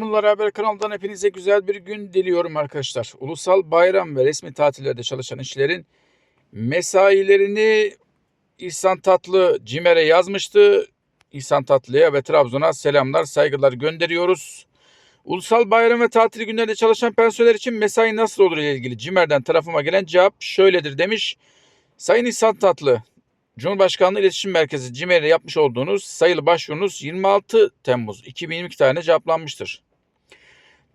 Bunlar Haber kanalından hepinize güzel bir gün diliyorum arkadaşlar. Ulusal bayram ve resmi tatillerde çalışan işlerin mesailerini İhsan Tatlı Cimer'e yazmıştı. İhsan Tatlı'ya ve Trabzon'a selamlar, saygılar gönderiyoruz. Ulusal bayram ve tatil günlerinde çalışan personel için mesai nasıl olur ile ilgili Cimer'den tarafıma gelen cevap şöyledir demiş. Sayın İhsan Tatlı, Cumhurbaşkanlığı İletişim Merkezi CİMER'e yapmış olduğunuz sayılı başvurunuz 26 Temmuz 2022 tarihine cevaplanmıştır.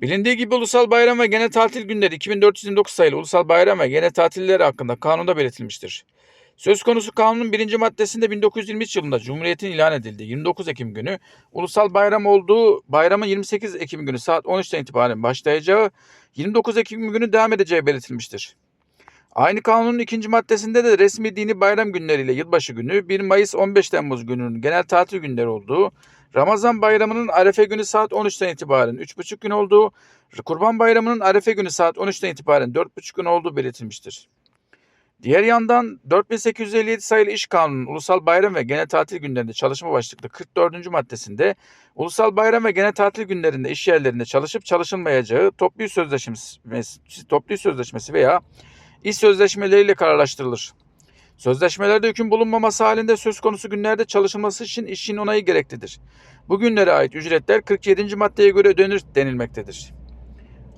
Bilindiği gibi ulusal bayram ve genel tatil günleri 2429 sayılı ulusal bayram ve genel tatilleri hakkında kanunda belirtilmiştir. Söz konusu kanunun birinci maddesinde 1923 yılında Cumhuriyet'in ilan edildiği 29 Ekim günü ulusal bayram olduğu bayramın 28 Ekim günü saat 13'ten itibaren başlayacağı 29 Ekim günü devam edeceği belirtilmiştir. Aynı kanunun ikinci maddesinde de resmi dini bayram günleriyle yılbaşı günü 1 Mayıs 15 Temmuz gününün genel tatil günleri olduğu, Ramazan bayramının Arefe günü saat 13'ten itibaren 3,5 gün olduğu, Kurban bayramının Arefe günü saat 13'ten itibaren 4,5 gün olduğu belirtilmiştir. Diğer yandan 4857 sayılı İş Kanunu'nun ulusal bayram ve genel tatil günlerinde çalışma başlıklı 44. maddesinde ulusal bayram ve genel tatil günlerinde iş yerlerinde çalışıp çalışılmayacağı toplu sözleşmesi, toplu sözleşmesi veya iş sözleşmeleriyle kararlaştırılır. Sözleşmelerde hüküm bulunmaması halinde söz konusu günlerde çalışılması için işin onayı gereklidir. Bu günlere ait ücretler 47. maddeye göre ödenir denilmektedir.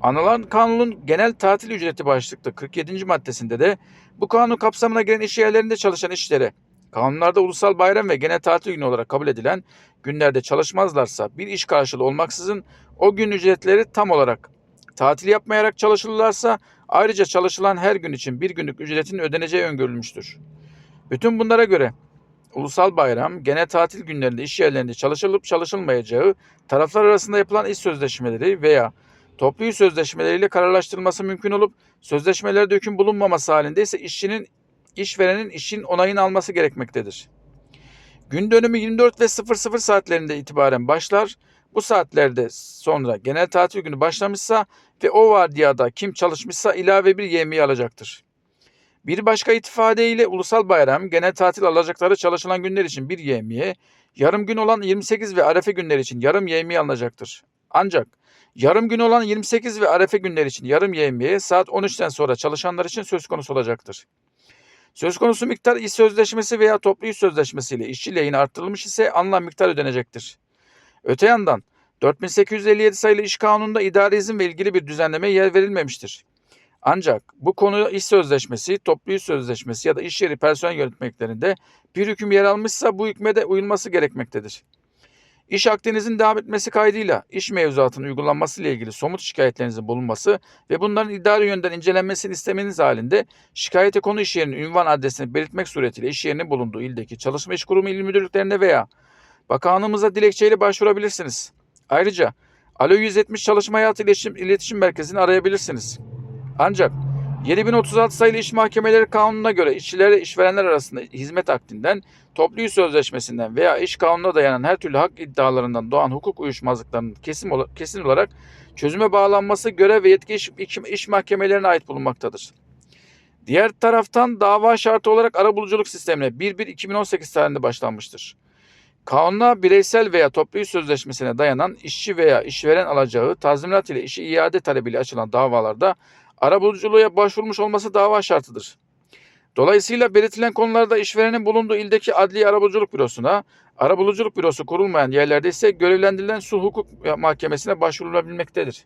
Anılan kanunun genel tatil ücreti başlıklı 47. maddesinde de bu kanun kapsamına giren iş yerlerinde çalışan işlere kanunlarda ulusal bayram ve genel tatil günü olarak kabul edilen günlerde çalışmazlarsa bir iş karşılığı olmaksızın o gün ücretleri tam olarak tatil yapmayarak çalışırlarsa ayrıca çalışılan her gün için bir günlük ücretin ödeneceği öngörülmüştür. Bütün bunlara göre ulusal bayram, genel tatil günlerinde iş yerlerinde çalışılıp çalışılmayacağı taraflar arasında yapılan iş sözleşmeleri veya toplu iş sözleşmeleriyle kararlaştırılması mümkün olup sözleşmelerde hüküm bulunmaması halinde ise işçinin işverenin işin onayını alması gerekmektedir. Gün dönümü 24 ve 00 saatlerinde itibaren başlar. Bu saatlerde sonra genel tatil günü başlamışsa ve o vardiyada kim çalışmışsa ilave bir yemeği alacaktır. Bir başka ifadeyle ulusal bayram, genel tatil alacakları çalışılan günler için bir yemeğe, yarım gün olan 28 ve arefe günler için yarım yemeği alınacaktır. Ancak yarım gün olan 28 ve arefe günler için yarım yemeğe saat 13'ten sonra çalışanlar için söz konusu olacaktır. Söz konusu miktar iş sözleşmesi veya toplu iş sözleşmesi ile işçi lehine arttırılmış ise alınan miktar ödenecektir. Öte yandan 4857 sayılı iş kanununda idari izin ve ilgili bir düzenlemeye yer verilmemiştir. Ancak bu konu iş sözleşmesi, toplu iş sözleşmesi ya da iş yeri personel yönetmeklerinde bir hüküm yer almışsa bu hükme de uyulması gerekmektedir. İş akdinizin devam etmesi kaydıyla iş mevzuatının uygulanması ile ilgili somut şikayetlerinizin bulunması ve bunların idari yönden incelenmesini istemeniz halinde şikayete konu iş yerinin ünvan adresini belirtmek suretiyle iş yerinin bulunduğu ildeki çalışma iş kurumu il müdürlüklerine veya bakanlığımıza dilekçeyle başvurabilirsiniz. Ayrıca Alo 170 Çalışma Hayatı İletişim, İletişim Merkezi'ni arayabilirsiniz. Ancak 7036 sayılı iş mahkemeleri kanununa göre işçilerle işverenler arasında hizmet akdinden, toplu iş sözleşmesinden veya iş kanununa dayanan her türlü hak iddialarından doğan hukuk uyuşmazlıklarının kesin, kesin olarak çözüme bağlanması görev ve yetki iş, iş mahkemelerine ait bulunmaktadır. Diğer taraftan dava şartı olarak arabuluculuk sistemine 1-1-2018 tarihinde başlanmıştır. Kanuna bireysel veya toplu iş sözleşmesine dayanan işçi veya işveren alacağı tazminat ile işi iade talebiyle açılan davalarda arabuluculuğa başvurmuş olması dava şartıdır. Dolayısıyla belirtilen konularda işverenin bulunduğu ildeki adli arabuluculuk bürosuna, arabuluculuk bürosu kurulmayan yerlerde ise görevlendirilen sulh hukuk mahkemesine başvurulabilmektedir.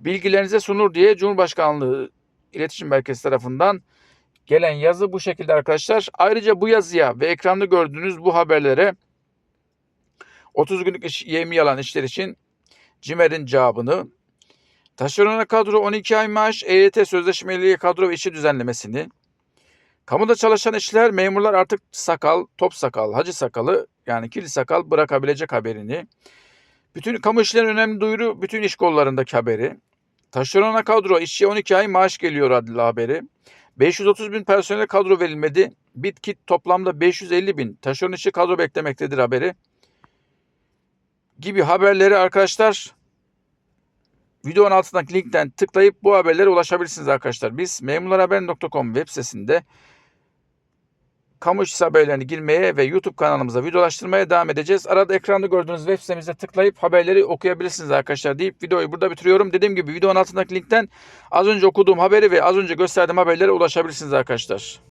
Bilgilerinize sunur diye Cumhurbaşkanlığı İletişim Merkezi tarafından gelen yazı bu şekilde arkadaşlar. Ayrıca bu yazıya ve ekranda gördüğünüz bu haberlere 30 günlük iş, yemi alan işler için CİMER'in cevabını, taşerona kadro 12 ay maaş, EYT sözleşmeli kadro ve işçi düzenlemesini, kamuda çalışan işçiler, memurlar artık sakal, top sakal, hacı sakalı yani kirli sakal bırakabilecek haberini, bütün kamu işlerin önemli duyuru, bütün iş kollarındaki haberi, taşerona kadro, işçiye 12 ay maaş geliyor adlı haberi, 530 bin personel kadro verilmedi. Bitkit toplamda 550 bin taşeron işçi kadro beklemektedir haberi. Gibi haberleri arkadaşlar videonun altındaki linkten tıklayıp bu haberlere ulaşabilirsiniz arkadaşlar. Biz memurlarhaber.com web sitesinde kamu işçisi haberlerini girmeye ve YouTube kanalımıza videolaştırmaya devam edeceğiz. Arada ekranda gördüğünüz web sitemize tıklayıp haberleri okuyabilirsiniz arkadaşlar deyip videoyu burada bitiriyorum. Dediğim gibi videonun altındaki linkten az önce okuduğum haberi ve az önce gösterdiğim haberlere ulaşabilirsiniz arkadaşlar.